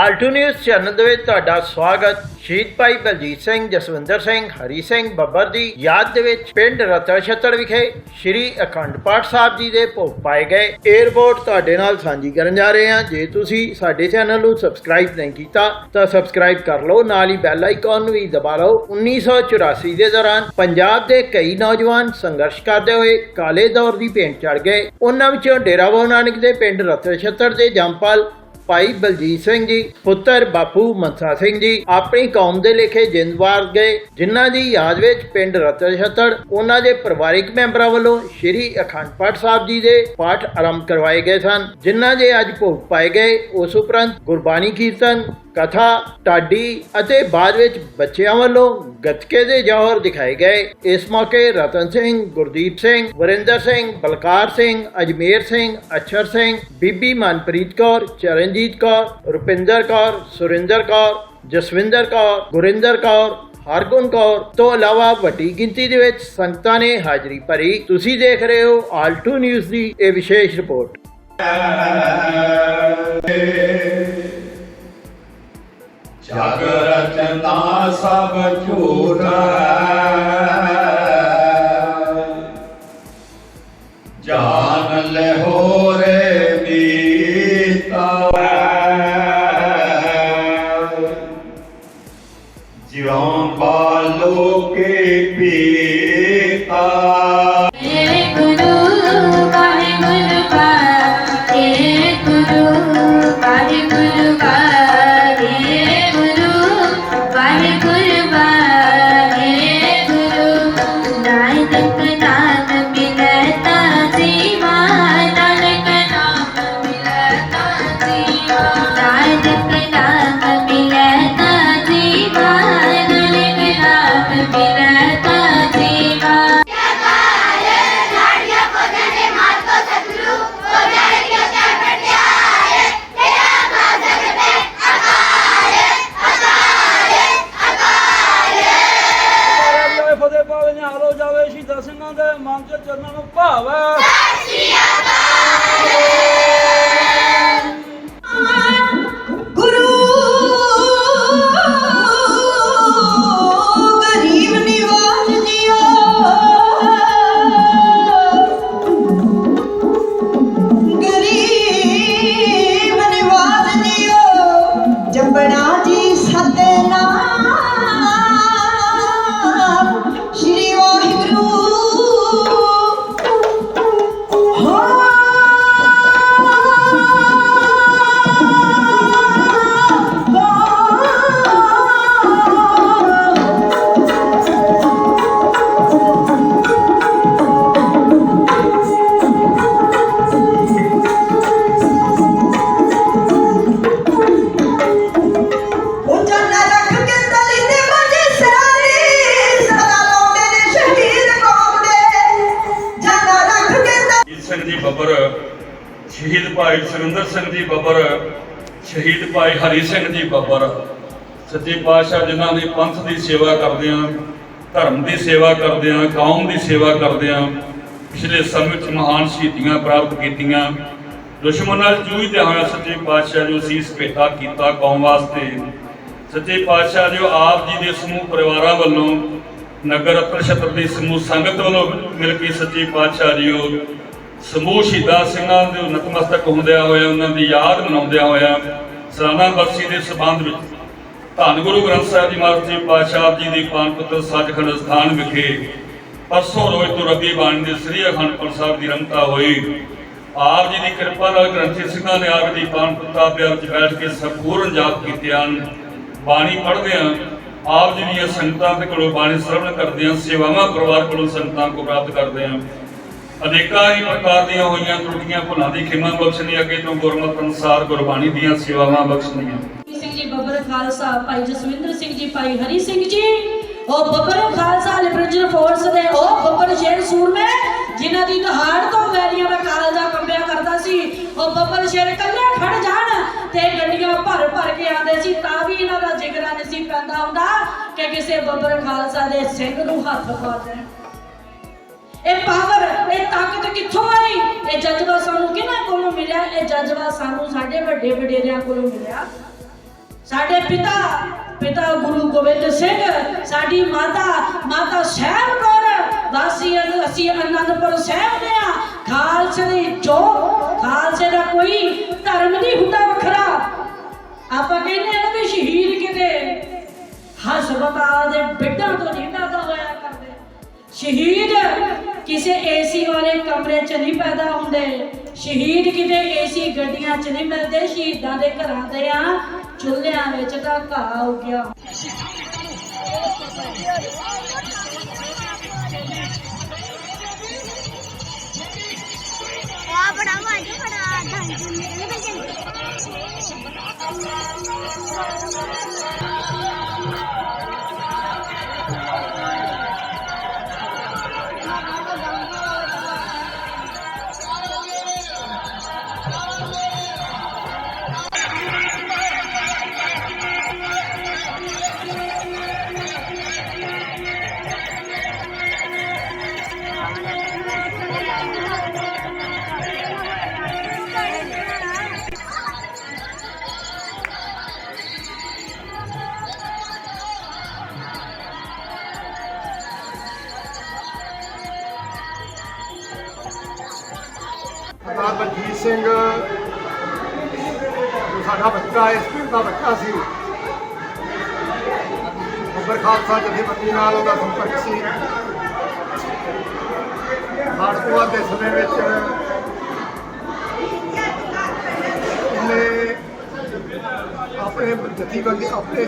Alt news channel ਦੇ ਵਿੱਚ ਤੁਹਾਡਾ ਸਵਾਗਤ। ਸ਼ਹੀਦ ਭਾਈ ਬਲਜੀਤ ਸਿੰਘ, ਜਸਵਿੰਦਰ ਸਿੰਘ, ਹਰੀ ਸਿੰਘ, ਬੱਬਰ ਦੀ ਯਾਦ ਦੇ ਵਿੱਚ ਪਿੰਡ ਰਤਨਛੱਤਰ ਵਿਖੇ ਸ੍ਰੀ ਅਖੰਡ ਪਾਠ ਸਾਹਿਬ ਜੀ ਦੇ ਭੋਗ ਪਾਏ ਗਏ। 에ਅਰਪੋਰਟ ਤੁਹਾਡੇ ਨਾਲ ਸਾਂਝੀ ਕਰਨ ਜਾ ਰਹੇ ਹਾਂ। ਜੇ ਤੁਸੀਂ ਸਾਡੇ ਚੈਨਲ ਨੂੰ ਸਬਸਕ੍ਰਾਈਬ ਨਹੀਂ ਕੀਤਾ, ਤਾਂ ਸਬਸਕ੍ਰਾਈਬ ਕਰ ਲਓ। ਨਾਲ ਹੀ ਬੈਲ ਆਈਕਨ ਨੂੰ ਵੀ ਦਬਾ ਲਓ। 1984 ਦੇ ਦੌਰਾਨ ਪੰਜਾਬ ਦੇ ਕਈ ਨੌਜਵਾਨ ਸੰਘਰਸ਼ ਕਰਦੇ ਹੋਏ ਕਾਲੇ ਦੌਰ ਦੀ ਭੇਂਟ ਚੜ ਗਏ। ਉਹਨਾਂ ਵਿੱਚੋਂ ਡੇਰਾ ਬਾਬਾ ਨਾਨਕ ਦੇ ਪਿੰਡ ਰਤਨਛੱਤਰ ਦੇ ਜੰਪਲ ਭਾਈ ਬਲਜੀਤ ਸਿੰਘ ਜੀ, ਪੁੱਤਰ ਬਾਪੂ ਮਨਸਾ ਸਿੰਘ ਜੀ, ਆਪਣੀ ਕੌਮ ਦੇ ਲੇਖੇ ਜਿੰਦਵਾਰ ਗਏ ਜਿਨ੍ਹਾਂ ਦੀ ਯਾਦ ਵਿੱਚ ਪਿੰਡ ਰਤਨਛੱਤਰ ਉਹਨਾਂ ਦੇ ਪਰਿਵਾਰਿਕ ਮੈਂਬਰਾਂ ਵੱਲੋਂ ਸ੍ਰੀ ਅਖੰਡ ਪਾਠ ਸਾਹਿਬ ਜੀ ਦੇ ਪਾਠ ਆਰੰਭ ਕਰਵਾਏ ਗਏ ਸਨ, ਜਿਨ੍ਹਾਂ ਦੇ ਅੱਜ ਭੋਗ ਪਾਏ ਗਏ, ਉਸ ਉਪਰੰਤ ਗੁਰਬਾਣੀ ਕੀਰਤਨ ਕਥਾ ਟਾਡੀ ਅਤੇ ਬਾਅਦ ਵਿੱਚ ਬੱਚਿਆਂ ਵੱਲੋਂ ਗੱਤਕੇ ਦੇ ਜੌਹਰ ਦਿਖਾਏ ਗਏ। ਇਸ ਮੌਕੇ ਰਤਨ ਸਿੰਘ, ਗੁਰਦੀਪ ਸਿੰਘ, ਵਰਿੰਦਰ ਸਿੰਘ, ਬਲਕਾਰ ਸਿੰਘ, ਅਜਮੇਰ ਸਿੰਘ, ਅਛਰ ਸਿੰਘ, ਬੀਬੀ ਮਨਪ੍ਰੀਤ ਕੌਰ, ਚਰਨਜੀਤ ਕੌਰ, ਰੁਪਿੰਦਰ ਕੌਰ, ਸੁਰਿੰਦਰ ਕੌਰ, ਜਸਵਿੰਦਰ ਕੌਰ, ਗੁਰਿੰਦਰ ਕੌਰ, ਹਰਗੁਣ ਕੌਰ। ਤੋਂ ਇਲਾਵਾ ਵੱਡੀ ਗਿਣਤੀ ਦੇ ਵਿੱਚ ਸੰਗਤਾਂ ਨੇ ਹਾਜ਼ਰੀ ਭਰੀ। ਤੁਸੀਂ ਦੇਖ ਰਹੇ ਹੋ ਆਲਟੂ ਨਿਊਜ਼ ਦੀ ਇਹ ਵਿਸ਼ੇਸ਼ ਰਿਪੋਰਟ। ਜਗ ਰਚਨਾ ਸਭ ਝੂਠਾ ਜਾਨ ਲੈ ਹੋ ਰੇ ਮੀਤਾ। ਜਿਉਂ ਬਾਲੋਕੇ ਪੀ ਜੀਓ ਸ਼ਹੀਦ ਭਾਈ ਸੁਰਿੰਦਰ ਸਿੰਘ ਜੀ ਬੱਬਰ, ਸ਼ਹੀਦ ਭਾਈ ਹਰੀ ਸਿੰਘ ਜੀ ਬੱਬਰ, ਸੱਚੇ ਪਾਤਸ਼ਾਹ ਜਿਨ੍ਹਾਂ ਨੇ ਪੰਥ ਦੀ ਸੇਵਾ ਕਰਦਿਆਂ ਧਰਮ ਦੀ ਸੇਵਾ ਕਰਦਿਆਂ ਕੌਮ ਦੀ ਸੇਵਾ ਕਰਦਿਆਂ ਪਿਛਲੇ ਸਮੇਂ ਵਿੱਚ ਮਹਾਨ ਸ਼ਹੀਦੀਆਂ ਪ੍ਰਾਪਤ ਕੀਤੀਆਂ। ਦੁਸ਼ਮਣ ਨਾਲ ਜੂਝਦੇ ਹੋਏ ਸੱਚੇ ਪਾਤਸ਼ਾਹ ਜੋ ਸੀਸ ਭੇਟਾ ਕੀਤਾ ਕੌਮ ਵਾਸਤੇ। ਸੱਚੇ ਪਾਤਸ਼ਾਹ ਜੋ ਆਪ ਜੀ ਦੇ ਸਮੂਹ ਪਰਿਵਾਰਾਂ ਵੱਲੋਂ ਨਗਰ ਪ੍ਰਸ਼ਦ ਦੀ ਸਮੂਹ ਸੰਗਤ ਵੱਲੋਂ ਮਿਲ ਕੇ ਸੱਚੇ ਪਾਤਸ਼ਾਹ ਜੀ ਉਹ ਸਮੂਹ ਸ਼ਹੀਦਾਂ ਸਿੰਘਾਂ ਦੇ ਨਤਮਸਤਕ ਹੁੰਦਿਆਂ ਹੋਇਆ, ਉਹਨਾਂ ਦੀ ਯਾਦ ਮਨਾਉਂਦਿਆਂ ਹੋਇਆ, ਸਲਾਨਾ ਬਰਸੀ ਦੇ ਸਬੰਧ ਵਿੱਚ ਧੰਨ ਗੁਰੂ ਗ੍ਰੰਥ ਸਾਹਿਬ ਜੀ ਮਹਾਰਾਜ ਜੀ, ਪਾਤਸ਼ਾਹ ਜੀ ਦੀ ਪਾਨ ਸੱਚਖੰਡ ਸਥਾਨ ਵਿਖੇ ਪਰਸੋਂ ਰੋਜ਼ ਤੋਂ ਰੱਬੀ ਬਾਣੀ ਦੇ ਸ੍ਰੀ ਅਖੰਡ ਸਾਹਿਬ ਦੀ ਰੰਗਤਾ ਹੋਈ। ਆਪ ਜੀ ਦੀ ਕਿਰਪਾ ਨਾਲ ਗ੍ਰੰਥੀ ਸਿੰਘਾਂ ਨੇ ਆਪ ਦੀ ਪਾਨ ਪੁੱਤਾ ਵਿੱਚ ਬੈਠ ਕੇ ਸੰਪੂਰਨ ਜਾਪ ਕੀਤੇ ਹਨ। ਬਾਣੀ ਪੜ੍ਹਦੇ ਹਾਂ। ਆਪ ਜੀ ਦੀਆਂ ਸੰਗਤਾਂ ਦੇ ਕੋਲੋਂ ਬਾਣੀ ਸਰਵਣ ਕਰਦੇ ਹਾਂ। ਸੇਵਾਵਾਂ ਪਰਿਵਾਰ ਕੋਲੋਂ ਸੰਗਤਾਂ ਕੋ ਪ੍ਰਾਪਤ ਕਰਦੇ ਹਾਂ। ਅਨੇਕਾਂ ਹੀ ਪ੍ਰਕਾਰ ਦੀਆਂ ਹੋਈਆਂ ਤਰੁੱਟੀਆਂ ਭੁੱਲਾਂ ਦੀ ਖਿਮਾ ਬਖਸ਼ਣੀ, ਅੱਗੇ ਤੋਂ ਗੁਰਮਤਿ ਅਨੁਸਾਰ ਗੁਰਬਾਣੀ ਦੀਆਂ ਸੇਵਾਵਾਂ ਬਖਸ਼ਣੀਆਂ। ਸਿੰਘ ਜੀ, ਬੱਬਰ ਖਾਲਸਾ, ਭਾਈ ਜਸਵਿੰਦਰ ਸਿੰਘ ਜੀ, ਭਾਈ ਹਰੀ ਸਿੰਘ ਜੀ। ਉਹ ਬੱਬਰ ਖਾਲਸਾ ਲਿਬਰੇਸ਼ਨ ਫੋਰਸ ਦੇ, ਉਹ ਬੱਬਰ ਸ਼ੇਰ ਸੂਰਮੇ, ਜਿਨ੍ਹਾਂ ਦੀ ਦਹਾੜ ਤੋਂ ਵੈਰੀਆਂ ਦਾ ਕਾਲਜਾ ਕੰਬਿਆ ਕਰਦਾ ਸੀ। ਉਹ ਬੱਬਰ ਸ਼ੇਰ ਇਕੱਲੇ ਖੜ ਜਾਣ ਤੇ ਗੱਡੀਆਂ ਭਰ ਭਰ ਕੇ ਆਉਂਦੇ ਸੀ, ਤਾਂ ਵੀ ਇਹਨਾਂ ਦਾ ਜਿਗਰਾ ਨਹੀਂ ਸੀ ਪੈਂਦਾ ਹੁੰਦਾ ਕਿ ਕਿਸੇ ਬੱਬਰ ਖਾਲਸਾ ਦੇ ਸਿੰਘ ਨੂੰ ਹੱਥ ਪਾ ਦੇਣ। ਇਹ ਪਾਵਰ ਇਹ ਤਾਕਤ ਕਿੱਥੋਂ ਆਈ? ਇਹ ਜਜ਼ਬਾ ਸਾਨੂੰ ਕਿਹਨਾਂ ਕੋਲੋਂ ਮਿਲਿਆ? ਇਹ ਜਜ਼ਬਾ ਸਾਨੂੰ ਸਾਡੇ ਵੱਡੇ ਵਡੇਰਿਆਂ ਕੋਲੋਂ ਮਿਲਿਆ। ਸਾਡੇ ਪਿਤਾ ਪਿਤਾ ਗੁਰੂ ਗੋਬਿੰਦ ਸਿੰਘ, ਸਾਡੀ ਮਾਤਾ ਮਾਤਾ ਸਾਹਿਬ ਕੌਰ, ਵਾਸੀ ਅਸੀਂ ਅਨੰਦਪੁਰ ਸਾਹਿਬ ਦੇ ਆ ਖਾਲਸੇ ਦੀ ਜੋ ਖਾਲਸੇ ਦਾ ਕੋਈ ਧਰਮ ਨਹੀਂ ਹੁੰਦਾ ਵੱਖਰਾ। ਆਪਾਂ ਕਹਿੰਦੇ ਆ ਨਾ ਵੀ ਸ਼ਹੀਦ ਕਿਤੇ, ਹਸਪਤਾਲ ਦੇ ਬਿੱਡਾਂ ਤੋਂ ਨਹੀਂ ਪੈਦਾ ਹੋਇਆ ਕਰਦੇ। ਸ਼ਹੀਦ ਕਿਸੇ ਏਸੀ ਵਾਲੇ ਕਮਰੇ 'ਚ ਨਹੀਂ ਪੈਦਾ ਹੁੰਦੇ। ਸ਼ਹੀਦ ਕਿਤੇ ਏਸੀ ਗੱਡੀਆਂ 'ਚ ਨਹੀਂ ਮਿਲਦੇ, ਸ਼ਹੀਦਾਂ ਦੇ ਘਰਾਂ ਦੇ ਆ, ਚੁੱਲ੍ਹਿਆਂ ਵਿੱਚ ਤਾਂ ਘਾਹ ਉੱਗਿਆ ਆ ਬੜਾ ਵਾਜੂ ਬੜਾ ਧੰਨ ਨਿਕਲ ਸਰਦਾਰ ਬਲਜੀਤ ਸਿੰਘ, ਜੋ ਸਾਡਾ ਬੱਚਾ ਇਸ ਪਿੰਡ ਦਾ ਬੱਚਾ ਸੀ। ਉੱਪਰ ਖਾਲਸਾ ਜਥੇਬੰਦੀ ਨਾਲ ਉਹਦਾ ਸੰਪਰਕ ਸੀ। ਹਾੜਕੋਆ ਦੇ ਸਮੇਂ ਵਿੱਚ ਇਹਨੇ ਆਪਣੇ ਜਥੇਬੰਦੀ ਆਪਣੇ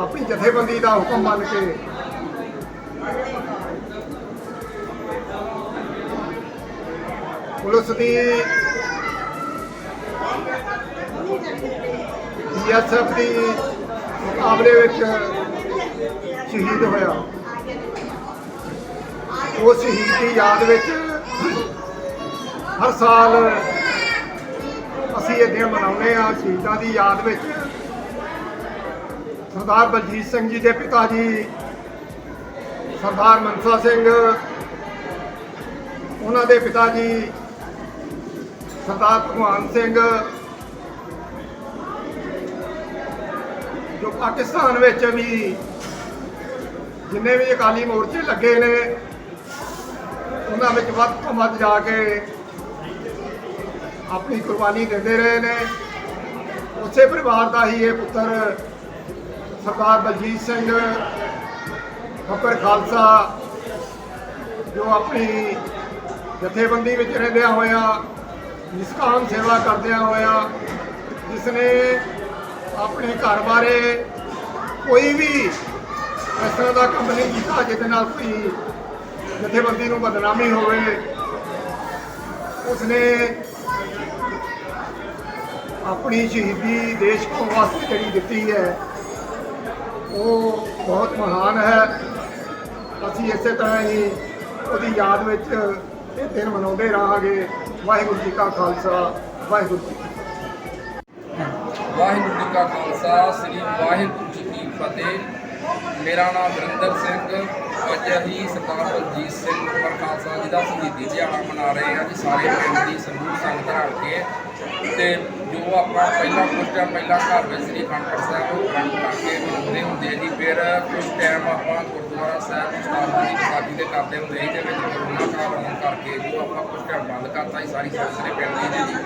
ਆਪਣੀ ਜਥੇਬੰਦੀ ਦਾ ਹੁਕਮ ਮੰਨ ਕੇ ਪੁਲਿਸ ਦੀ ਬੀਐਸਐਫ ਦੀ ਮੁਕਾਬਲੇ ਵਿੱਚ ਸ਼ਹੀਦ ਹੋਇਆ। ਉਸ ਸ਼ਹੀਦ ਦੀ ਯਾਦ ਵਿੱਚ ਹਰ ਸਾਲ ਅਸੀਂ ਇਹ ਦਿਨ ਮਨਾਉਂਦੇ ਹਾਂ, ਸ਼ਹੀਦਾਂ ਦੀ ਯਾਦ ਵਿੱਚ। ਸਰਦਾਰ ਬਲਜੀਤ ਸਿੰਘ ਜੀ ਦੇ ਪਿਤਾ ਜੀ, ਸਰਦਾਰ ਮਨਸਾ ਸਿੰਘ, ਉਹਨਾਂ ਦੇ ਪਿਤਾ ਜੀ ਸਰਦਾਰ ਭਗਵਾਨ ਸਿੰਘ, ਜੋ ਪਾਕਿਸਤਾਨ ਵਿੱਚ ਵੀ ਜਿੰਨੇ ਵੀ ਅਕਾਲੀ ਮੋਰਚੇ ਲੱਗੇ ਨੇ, ਉਹਨਾਂ ਵਿੱਚ ਵੱਧ ਤੋਂ ਵੱਧ ਜਾ ਕੇ ਆਪਣੀ ਕੁਰਬਾਨੀ ਦਿੰਦੇ ਰਹੇ ਨੇ। ਉਸੇ ਪਰਿਵਾਰ ਦਾ ਹੀ ਇਹ ਪੁੱਤਰ ਸਰਦਾਰ ਬਲਜੀਤ ਸਿੰਘ ਫਕਰ ਖਾਲਸਾ, ਜੋ ਆਪਣੀ ਜਥੇਬੰਦੀ ਵਿੱਚ ਰਹਿੰਦਿਆਂ ਹੋਇਆ ਨਿਸਕਾਮ ਸੇਵਾ ਕਰਦਿਆਂ ਹੋਇਆ ਜਿਸ ਨੇ ਆਪਣੇ ਘਰ ਬਾਰੇ ਕੋਈ ਵੀ ਇਸ ਤਰ੍ਹਾਂ ਦਾ ਕੰਮ ਨਹੀਂ ਕੀਤਾ, ਜਿਹਦੇ ਨਾਲ ਕੋਈ ਜਥੇਬੰਦੀ ਨੂੰ ਬਦਨਾਮੀ ਹੋਵੇ, ਉਸਨੇ ਆਪਣੀ ਸ਼ਹੀਦੀ ਦੇਸ਼ ਕੌਮ ਵਾਸਤੇ ਜਿਹੜੀ ਦਿੱਤੀ ਹੈ, ਉਹ ਬਹੁਤ ਮਹਾਨ ਹੈ। ਅਸੀਂ ਇਸੇ ਤਰ੍ਹਾਂ ਹੀ ਉਹਦੀ ਯਾਦ ਵਿੱਚ ਇਹ ਦਿਨ ਮਨਾਉਂਦੇ ਰਹਾਂਗੇ। ਵਾਹਿਗੁਰੂ ਜੀ ਕਾ ਖਾਲਸਾ, ਵਾਹਿਗੁਰੂ ਜੀ ਵਾਹਿਗੁਰੂ ਜੀ ਕਾ ਖਾਲਸਾ, ਸ੍ਰੀ ਵਾਹਿਗੁਰੂ ਜੀ ਕੀ ਫਤਿਹ। ਮੇਰਾ ਨਾਮ ਵਰਿੰਦਰ ਸਿੰਘ, ਅੱਜ ਅਸੀਂ ਸਰਦਾਰ ਬਲਜੀਤ ਸਿੰਘ ਉਮਰ ਖਾਲਸਾ ਜੀ ਦਾ ਸ਼ਹੀਦੀ ਦਿਹਾੜਾ ਮਨਾ ਰਹੇ ਹਾਂ ਜੀ, ਸਾਰੇ ਪਿੰਡ ਦੀ ਸਮੂਹ ਸੰਗਤ ਰਲ ਕੇ। ਤੇ ਜੋ ਆਪਾਂ ਪਹਿਲਾਂ ਕੁਝ ਟਾਈਮ ਪਹਿਲਾਂ ਘਰ ਵਿੱਚ ਸ੍ਰੀ ਅਖੰਡ ਸਾਹਿਬ ਨੂੰ ਗ੍ਰੰਥ ਕਰਕੇ ਮਨਾਉਂਦੇ ਹੁੰਦੇ ਜੀ, ਫਿਰ ਕੁਝ ਟਾਈਮ ਆਪਾਂ ਗੁਰਦੁਆਰਾ ਸਾਹਿਬ ਉਸਤਾਦ ਦੀ ਵਿਸਾਖੀ ਦੇ ਕਰਦੇ ਹੁੰਦੇ ਜੀ ਤੇ ਵਿੱਚ ਕਰੋਨਾ ਕਾਲ ਹੋਣ ਕਰਕੇ ਜੋ ਆਪਾਂ ਕੁਝ ਟਾਈਮ ਬੰਦ ਕਰਤਾ ਜੀ ਸਾਰੀ ਸੰਗਤ ਪਿੰਡ ਦੀ ਨੇ ਜੀ।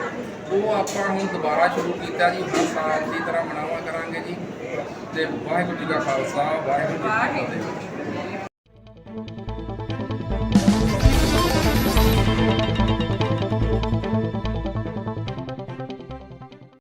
ਉਹ ਆਪਾਂ ਹੁਣ ਦੁਬਾਰਾ ਸ਼ੁਰੂ ਕੀਤਾ ਜੀ, ਹਰ ਸਾਲ ਦੀ ਤਰ੍ਹਾਂ ਮਨਾਵਾ ਕਰਾਂਗੇ ਜੀ। ਤੇ ਵਾਹਿਗੁਰੂ ਜੀ ਕਾ ਖਾਲਸਾ ਵਾਹਿਗੁਰੂ ਜੀ ਕੀ ਫਤਿਹ